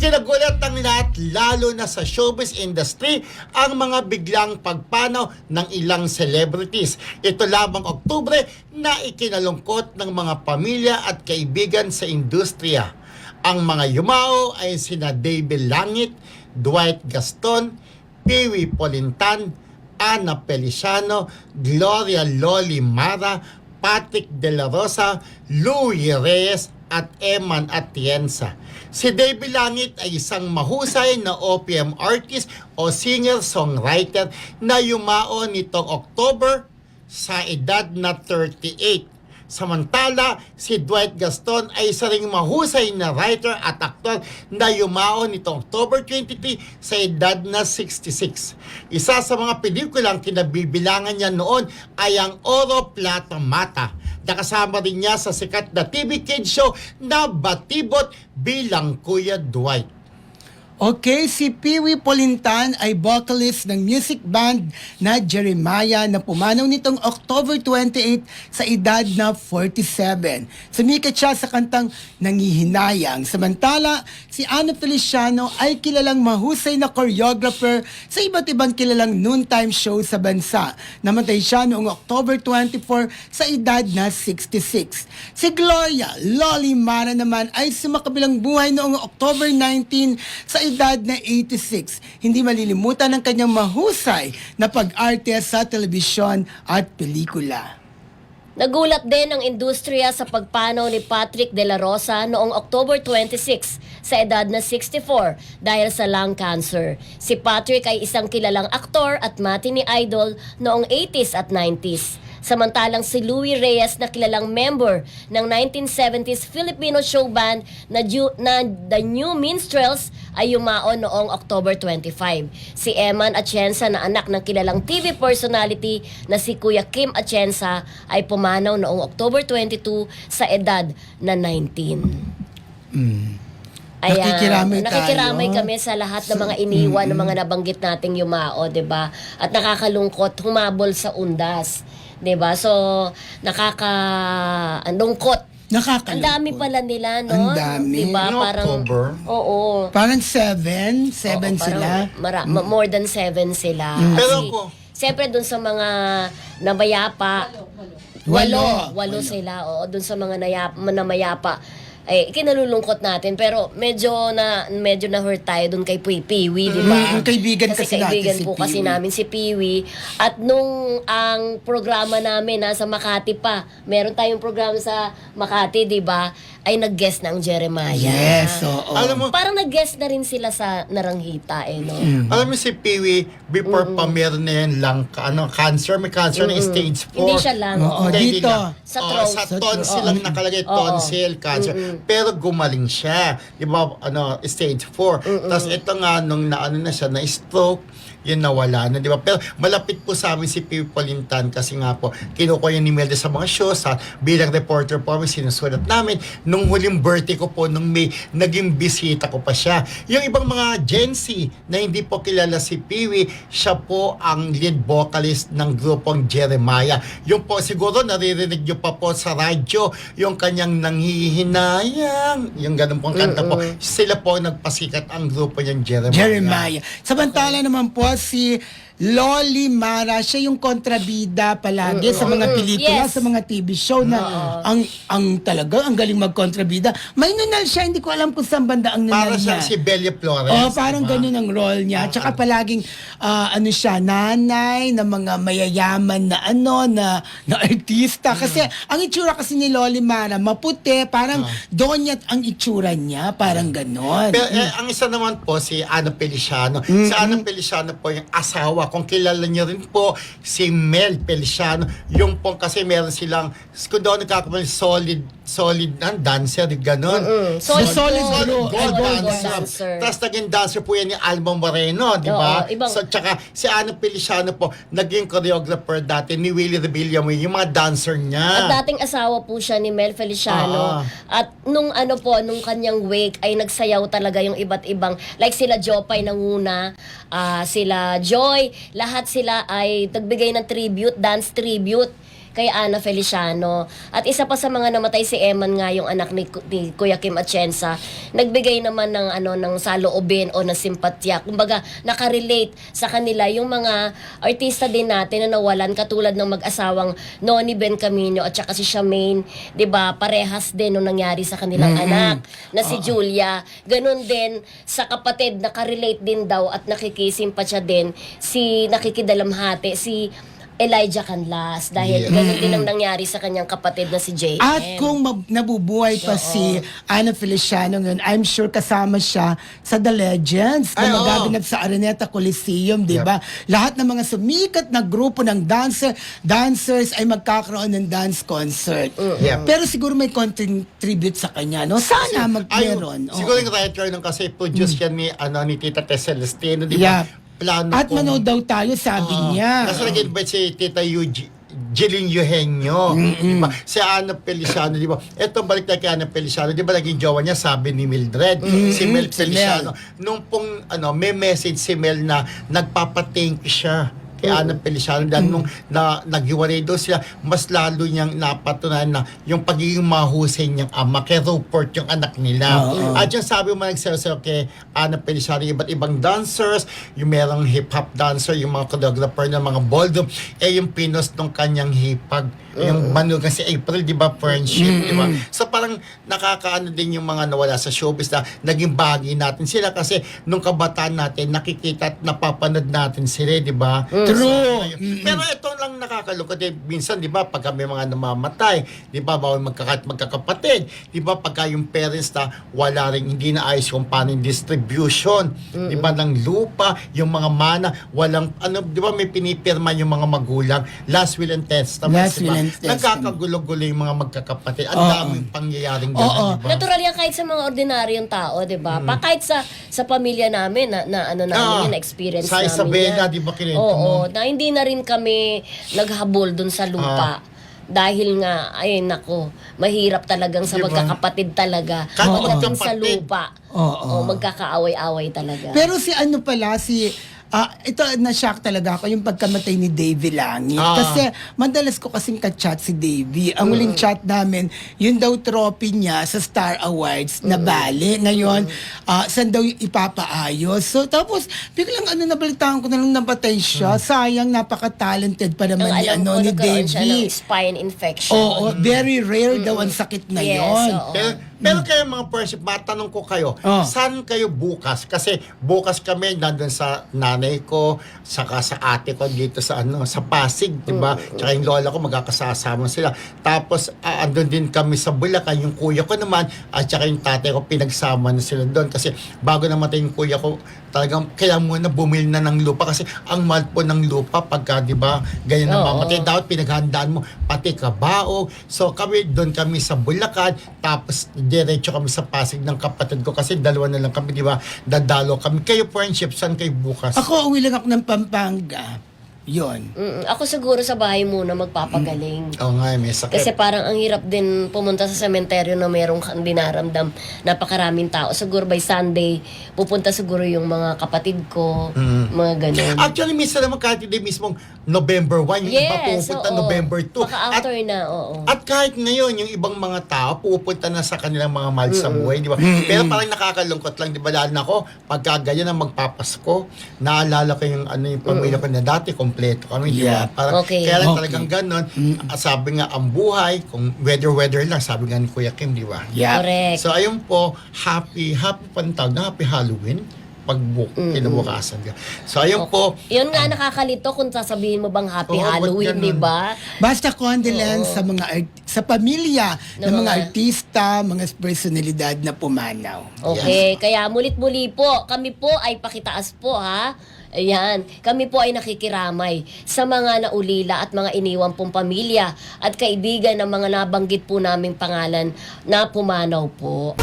Ikinagulat ng lahat, lalo na sa showbiz industry, ang mga biglang pagpanaw ng ilang celebrities. Ito lamang Oktubre na ikinalungkot ng mga pamilya at kaibigan sa industriya. Ang mga yumao ay sina David Langit, Dwight Gaston, Peewee Polintan, Ana Feliciano, Gloria Loli Mara, Patrick De La Rosa, Louis Reyes at Eman Atienza. Si David Langit ay isang mahusay na OPM artist o singer-songwriter na yumao nitong October sa edad na 38. Samantala, si Dwight Gaston ay isa ring mahusay na writer at aktor na yumao nitong October 23 sa edad na 66. Isa sa mga pelikulang kinabibilangan niya noon ay ang Oro Plata Mata. Nakasama rin niya sa sikat na TV kids show na Batibot bilang Kuya Dwight. Okay, si Peewee Polintan ay vocalist ng music band na Jeremiah na pumanaw nitong October 28 sa edad na 47. Sumikat siya sa kantang Nangihinayang. Samantala, si Ana Feliciano ay kilalang mahusay na choreographer sa iba't ibang kilalang noontime show sa bansa. Namatay siya noong October 24 sa edad na 66. Si Gloria Loli Mara naman ay sumakabilang buhay noong October 19 sa edad na 86. Hindi malilimutan ang kanyang mahusay na pag-arte sa telebisyon at pelikula. Nagulat din ang industriya sa pagpanaw ni Patrick De La Rosa noong October 26 sa edad na 64 dahil sa lung cancer. Si Patrick ay isang kilalang aktor at matinee idol noong 80s at 90s. Samantalang si Louis Reyes na kilalang member ng 1970s Filipino show band na, na The New Minstrels ay yumaon noong October 25. Si Eman Atienza na anak ng kilalang TV personality na si Kuya Kim Atienza ay pumanaw noong October 22 sa edad na 19. Ayan, Nakikiramay tayo. nakikiramay kami sa lahat ng mga iniwan ng mga nabanggit nating yumao, 'di ba? At nakakalungkot humabol sa undas, 'di ba? So, nakaka ang lungkot. Nakakalungkot. Ang dami pala nila, no? Ang dami. 'Di ba? Noong Parang October? Oo. Parang seven, seven Oo, sila. parang Mara, ma- more than seven sila. Mm. Pero ako- Siyempre, dun sa mga namayapa, Walo. walo, walo sila. Oo, dun sa mga nayap, namayapa, eh, kinalulungkot natin. Pero medyo na medyo na hurt tayo dun kay Pui Piwi, di ba? Mm, kaibigan kasi natin kaibigan si po kasi Piwi. namin si Piwi. At nung ang programa namin nasa Makati pa, meron tayong programa sa Makati, di ba? Ay nag-guest na ang Jeremiah. Yes, oo. Alam mo, Parang nag-guest na rin sila sa Naranghita eh, no? Alam mo si Peewee, before pa meron na yan lang, ano, cancer, may cancer na stage 4. Hindi siya lang. Oo, dito. na. Sa Oo, throat. sa Sa tonsil throat. lang nakalagay, tonsil cancer. Pero gumaling siya. Di ba, ano, stage 4. Tapos ito nga, nung naano na siya, na-stroke, yun nawala na, di ba? Pero malapit po sa amin si Piwi Polintan kasi nga po, kinukuha yung ni Melda sa mga shows ha, bilang reporter po kami, sinusulat namin. Nung huling birthday ko po, nung May, naging bisita ko pa siya. Yung ibang mga Gen Z na hindi po kilala si Piwi, siya po ang lead vocalist ng grupong Jeremiah. Yung po, siguro naririnig nyo pa po sa radyo, yung kanyang nanghihinayang, yung ganun pong kanta po. Sila po nagpasikat ang grupo niyang Jeremiah. Jeremiah. Samantala naman po si Loli Mara, siya yung kontrabida palagi sa mga pelikula, Yes. sa mga TV show na ang ang talaga ang galing magkontrabida. May nunal siya, hindi ko alam kung saan banda ang nunal Para niya. siyang si Belia Flores. Oh, parang diba? ganun ang role niya. Tsaka palaging ah, ano siya, nanay ng mga mayayaman na ano na na artista kasi ang itsura kasi ni Loli Mara maputi, parang donya ang itsura niya, parang ganon. Pero eh, ang isa naman po si Ana Feliciano. Si Ana Feliciano po yung asawa. Kung kilala niyo rin po si Mel Feliciano. Yung po kasi meron silang kung doon nagkakamali solid solid na dancer gano'n. Solid, Solid gold, Gold, gold gold dancer. dancer. Tapos naging dancer po yan ni Alma Moreno, di ba? Oo, ibang- So, tsaka si Ana Feliciano po, naging choreographer dati ni Willie Rebilla yung mga dancer niya. At dating asawa po siya ni Mel Feliciano. Ah. At nung ano po, nung kanyang wake ay nagsayaw talaga yung iba't ibang, like sila Jopay Nanguna, ah, sila Joy, lahat sila ay nagbigay ng tribute, dance tribute kay Ana Feliciano. At isa pa sa mga namatay si Eman nga yung anak ni, ni Kuya Kim Atienza. Nagbigay naman ng ano ng saloobin o ng simpatya. Kumbaga nakarelate sa kanila yung mga artista din natin na nawalan katulad ng mag-asawang Noni Ben Camino at saka si Charmaine, 'di ba? Parehas din nung nangyari sa kanilang anak na si Julia. Ganun din sa kapatid nakarelate din daw at nakikisimpatya din si nakikidalamhati si Elijah Canlas dahil Yeah. ganun din ang nangyari sa kanyang kapatid na si JM. At kung mab- nabubuhay pa Oo. si Ana Feliciano ngayon, I'm sure kasama siya sa The Legends na magaganap sa Araneta Coliseum, di ba? Lahat ng mga sumikat na grupo ng dancer, dancers ay magkakaroon ng dance concert. Yeah. Pero siguro may konting tribute sa kanya, no? Sana magmeron. Ay, siguro yung writer nung kasi produce yan ni, ano, ni Tita Tess Celestino, di ba? Yeah. Plano At kong- manood daw tayo, sabi Oo. niya. Kasi nag-invite si Tita Yuji. Jilin Eugenio, di ba? Si Ana Feliciano, di ba? Ito balik tayo kay Ana Feliciano, di ba naging jowa niya, sabi ni Mildred, si Mel si Feliciano. Nung pong, ano, may message si Mel na nagpapa-thank you siya kay Ana Feliciano dahil nung na, naghiwalay daw sila, mas lalo niyang napatunayan na yung pagiging mahusay niyang ama kay Rupert yung anak nila. Oo. At yung sabi mo nagsasaw kay Ana Feliciano, iba't ibang dancers, yung merong hip-hop dancer, yung mga choreographer ng mga ballroom, eh yung pinos ng kanyang hipag. Yung manugang si April, di ba, friendship, di ba? So parang nakakaano din yung mga nawala sa showbiz na naging bagay natin sila kasi nung kabataan natin, nakikita at napapanood natin sila, di ba? True. Pero lang nakakalungkot eh. Minsan, di ba, pagka may mga namamatay, di ba, bawal magkakat magkakapatid, di ba, pagka yung parents na wala rin, hindi na ayos kung paano yung distribution, di ba, ng lupa, yung mga mana, walang, ano, di ba, may pinipirma yung mga magulang, last will and testament, Last di ba? will and testament. Nagkakagulo-gulo yung mga magkakapatid. Ang Oo. daming pangyayaring Oo. gano'n, di ba? Natural yan kahit sa mga ordinaryong tao, 'di ba? Pa kahit sa sa pamilya namin na, na ano namin Mm. Ah, yun, experience sa namin. Isabela, yan. di ba, kinento Oo, mo? na hindi na rin kami naghabol dun sa lupa. Ah. Dahil nga, ay nako, mahirap talagang sa Di ba? magkakapatid talaga. Kahit Pagdating sa magkakapatid. lupa. Oo. Oo, magkakaaway-away talaga. Pero si ano pala, si... ah, ito, na-shock talaga ako yung pagkamatay ni Davey Langit. Ah. Kasi madalas ko kasing ka-chat si Davey. Ang huling chat namin, yun daw trophy niya sa Star Awards na bali. Ngayon, ah, saan daw yung ipapaayos. So tapos, biglang ano, nabalitaan ko na lang napatay siya. Sayang, napaka-talented pa Ang naman ni, alam ano, ko, ni nagkaroon siya Davey. ng spine infection. Oo, very rare daw ang sakit na Yes, yon. oo. Pero, pero kayo mga friendship, matanong ko kayo, Oh. saan kayo bukas? Kasi bukas kami nandun sa nanay ko, saka sa ate ko dito sa ano sa Pasig, 'di ba? Tsaka yung lola ko magkakasama sila. Tapos ah, andun din kami sa Bulacan, yung kuya ko naman at saka yung tatay ko pinagsama na sila doon kasi bago namatay yung kuya ko, talagang kailangan muna bumili na ng lupa kasi ang mahal po ng lupa pagka 'di ba? Ganyan na mamatay dapat pinaghandaan mo pati kabaong. So kami doon kami sa Bulacan tapos diretso kami sa Pasig ng kapatid ko kasi dalawa na lang kami, di ba? Dadalo kami. Kayo friendship, saan kayo bukas? Ako, uwi lang ako ng Pampanga. Yon. Mm, ako siguro sa bahay muna magpapagaling. Oo nga, may sakit. Kasi parang ang hirap din pumunta sa sementeryo na merong kang dinaramdam napakaraming tao. Siguro by Sunday, pupunta siguro yung mga kapatid ko, mga ganun. Actually, minsan naman kahit hindi mismong November 1, yung iba pupunta oo. November 2. Baka At, after na, oo. at kahit ngayon, yung ibang mga tao, pupunta na sa kanilang mga mahal sa buhay, di ba? Pero parang nakakalungkot lang, di ba? Lalo na ako, pagka ganyan ang magpapasko, naalala ko yung, ano, yung pamilya ko na dati, kompleto kami, di ba? Yeah. Parang, Okay. Kaya lang Okay. talagang ganon. Ah, Sabi nga, ang buhay, kung weather-weather lang, sabi nga ni Kuya Kim, di ba? Yeah. Correct. So ayun po, happy, happy pantawag na happy Halloween pagbuk, kinabukasan ka. So ayun po, Yun nga nakakalito kung sasabihin mo bang Happy ba't Halloween, ganun? di ba? Basta condolence sa mga art- sa pamilya ng Ng mga artista, mga personalidad na pumanaw. Okay, kaya mulit-muli po, kami po ay pakitaas po ha. Ayan, kami po ay nakikiramay sa mga naulila at mga iniwan pong pamilya at kaibigan ng mga nabanggit po naming pangalan na pumanaw po.